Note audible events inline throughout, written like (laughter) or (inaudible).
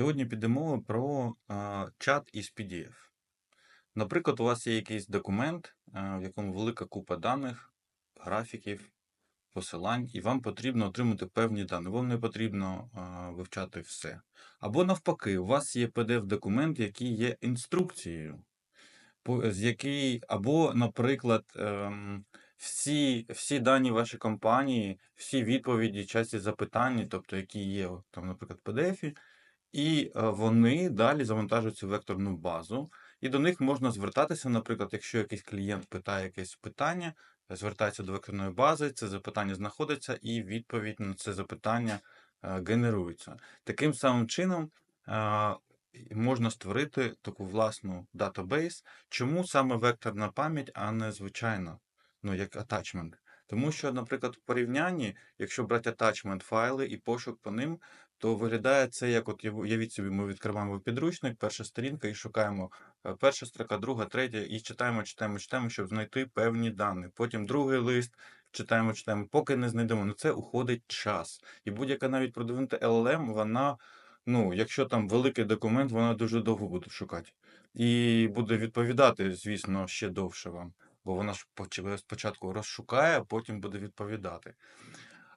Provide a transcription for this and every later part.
Сьогодні піде мова про а, чат із PDF. Наприклад, у вас є якийсь документ, а, в якому велика купа даних, графіків, посилань, і вам потрібно отримати певні дані. Вам не потрібно а, вивчати все. Або навпаки, у вас є PDF-документ, який є інструкцією, по- з який, або, наприклад, ем, всі, всі дані вашої компанії, всі відповіді, часті запитання, тобто які є, там, наприклад, в PDF, і е, вони далі завантажуються в векторну базу, і до них можна звертатися, наприклад, якщо якийсь клієнт питає якесь питання, звертається до векторної бази, це запитання знаходиться, і відповідь на це запитання е, генерується. Таким самим чином можна створити таку власну датабейс. Чому саме векторна пам'ять, а не звичайна, ну як атачмент? Тому що, наприклад, в порівнянні, якщо брати атачмент файли і пошук по ним, то виглядає це як от яв- уявіть собі, ми відкриваємо підручник, перша сторінка і шукаємо е, перша строка, друга, третя, і читаємо, читаємо, читаємо, щоб знайти певні дані. Потім другий лист, читаємо, читаємо, поки не знайдемо. На це уходить час. І будь-яка навіть продвинута LLM, вона, ну, якщо там великий документ, вона дуже довго буде шукати. І буде відповідати, звісно, ще довше вам. Бо вона ж поч- спочатку розшукає, а потім буде відповідати.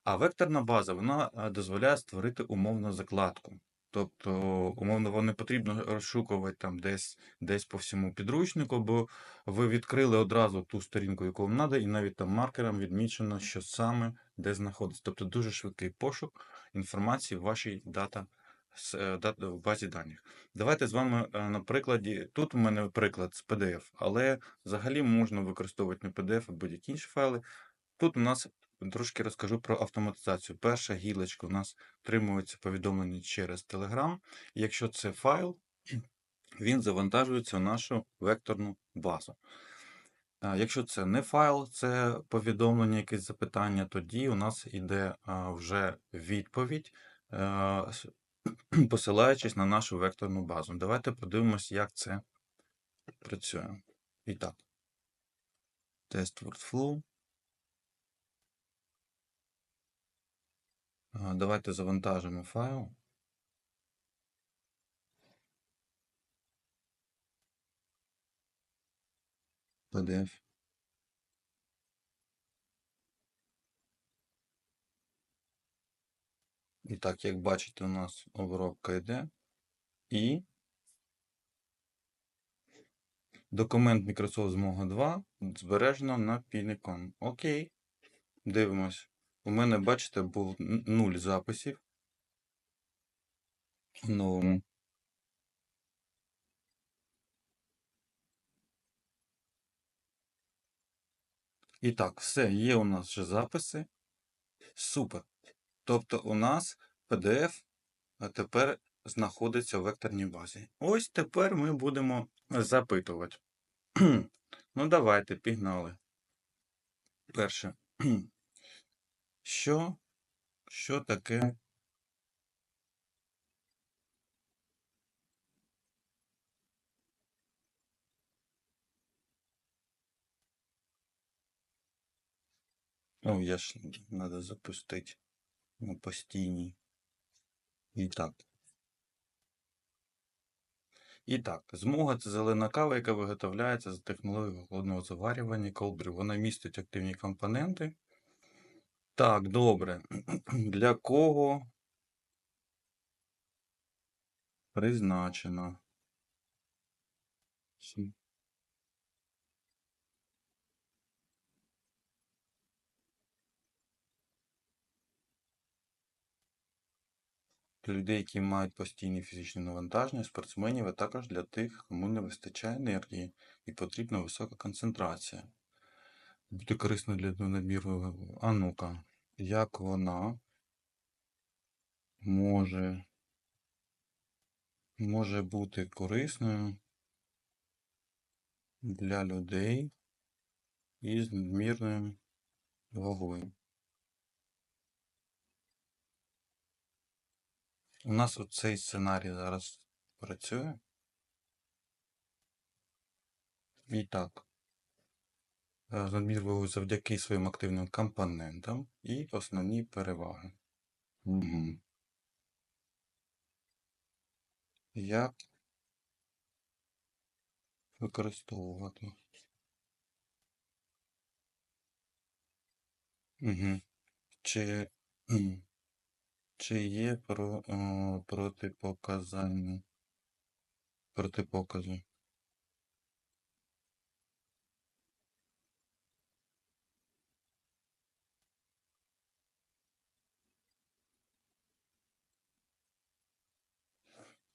А векторна база вона е, дозволяє створити умовну закладку. Тобто, умовно, вам не потрібно розшукувати там десь, десь по всьому підручнику, бо ви відкрили одразу ту сторінку, яку вам треба, і навіть там маркером відмічено, що саме де знаходиться. Тобто дуже швидкий пошук інформації в вашій дата, е, в базі даних. Давайте з вами е, на прикладі. Тут у мене приклад з PDF, але взагалі можна використовувати не PDF, а будь-які інші файли. Тут у нас трошки розкажу про автоматизацію. Перша гілочка у нас отримується повідомлення через Telegram. Якщо це файл, (clears throat) він завантажується в нашу векторну базу. Якщо це не файл, це повідомлення, якесь запитання, тоді у нас йде вже відповідь, (clears throat) посилаючись на нашу векторну базу. Давайте подивимось, як це працює. І так, тест workflow. Давайте завантажимо файл. PDF. І так, як бачите, у нас обробка йде. І документ Microsoft Змога 2 збережено на Pinicon. Окей. Дивимось. У мене, бачите, був нуль записів. В новому. І так, все, є у нас вже записи. Супер. Тобто у нас PDF тепер знаходиться в векторній базі. Ось тепер ми будемо запитувати. (clears throat) Ну, давайте, пігнали. Перше. Що? Що таке? О, я ж треба запустити на постійній. І так. І так, змога це зелена кава, яка виготовляється за технологією холодного заварювання колбрю. Вона містить активні компоненти. Так, добре. (clears throat) Для кого призначено? Для людей, які мають постійні фізичні навантаження, спортсменів, а також для тих, кому не вистачає енергії і потрібна висока концентрація. Буде корисно для надмірного. А ну-ка, як вона може, може бути корисною для людей із надмірною вагою? У нас оцей сценарій зараз працює. І так. Е, з надмірною завдяки своїм активним компонентам і основні переваги. Угу. як використовувати. Угу. Чи, чи є про, е, протипоказання? Протипокази.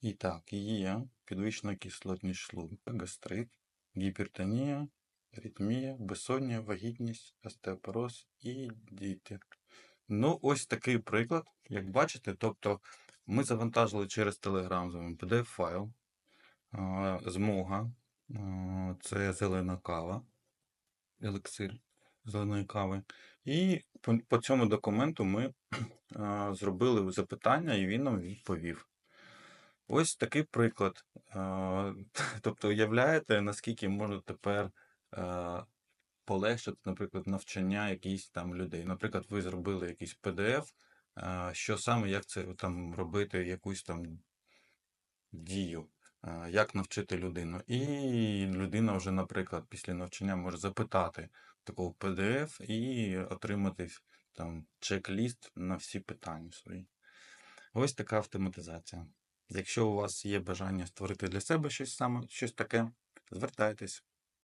І так, є підвищена кислотність шлунка, гастрит, гіпертонія, аритмія, безсоння, вагітність, остеопороз і діти. Ну, ось такий приклад, як бачите, тобто ми завантажили через Telegram з вами PDF-файл, змога, це зелена кава, елексир зеленої кави. І по цьому документу ми зробили запитання, і він нам відповів. Ось такий приклад. (laughs) Тобто, уявляєте, наскільки можна тепер полегшити, наприклад, навчання якихось там людей. Наприклад, ви зробили якийсь PDF, що саме, як це там робити якусь там дію, як навчити людину. І людина вже, наприклад, після навчання може запитати такого PDF і отримати там чек-ліст на всі питання свої. Ось така автоматизація. Якщо у вас є бажання створити для себе щось саме, щось таке, звертайтесь.